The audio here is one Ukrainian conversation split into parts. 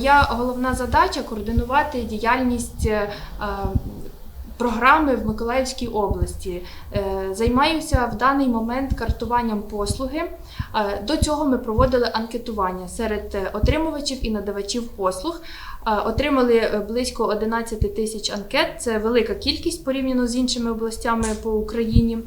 Моя головна задача координувати діяльність е, програми в Миколаївській області. Е, Займаюся в даний момент картуванням послуги. Е, До цього ми проводили анкетування серед отримувачів і надавачів послуг. Отримали близько 11 тисяч анкет. Це велика кількість порівняно з іншими областями по Україні.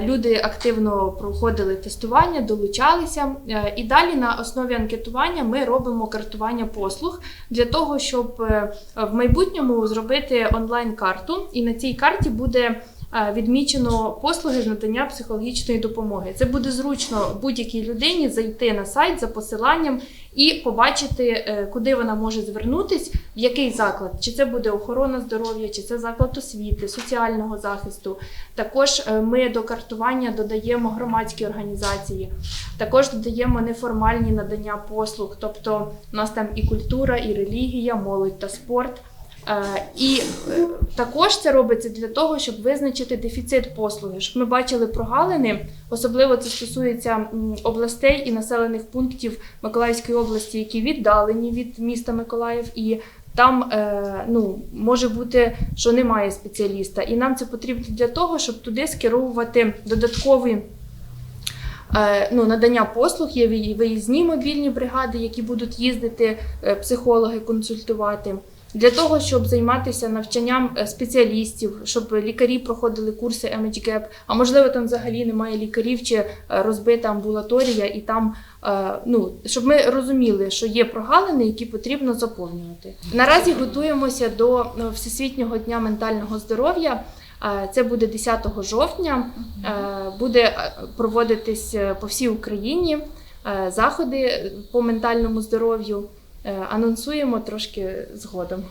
Люди активно проходили тестування, долучалися. Е, І далі на основі анкетування ми робимо картування послуг для того, щоб е, в майбутньому зробити онлайн-карту. І на цій карті буде відмічено послуги з надання психологічної допомоги. Це буде зручно будь-якій людині зайти на сайт за посиланням і побачити, е, куди вона може звернутись, в який заклад, чи це буде охорона здоров'я, чи це заклад освіти, соціального захисту. Також е, ми до картування додаємо громадські організації, також додаємо неформальні надання послуг, тобто у нас там і культура, і релігія, молодь та спорт. Е, І е, також це робиться для того, щоб визначити дефіцит послуги, щоб ми бачили прогалини. Особливо це стосується областей і населених пунктів Миколаївської області, які віддалені від міста Миколаїв, і там е, ну, може бути, що немає спеціаліста. І нам це потрібно для того, щоб туди скеровувати додаткові. е, Ну, надання послуг є виїзні мобільні бригади, які будуть їздити е, психологи консультувати. Для того, щоб займатися навчанням е, спеціалістів, щоб лікарі проходили курси MHGAP, а можливо там взагалі немає лікарів чи е, розбита амбулаторія, і там е, ну щоб ми розуміли, що є прогалини, які потрібно заповнювати. Наразі готуємося до Всесвітнього дня ментального здоров'я. Це буде 10 жовтня. Буде проводитись по всій Україні заходи по ментальному здоров'ю. Е, Анонсуємо трошки згодом.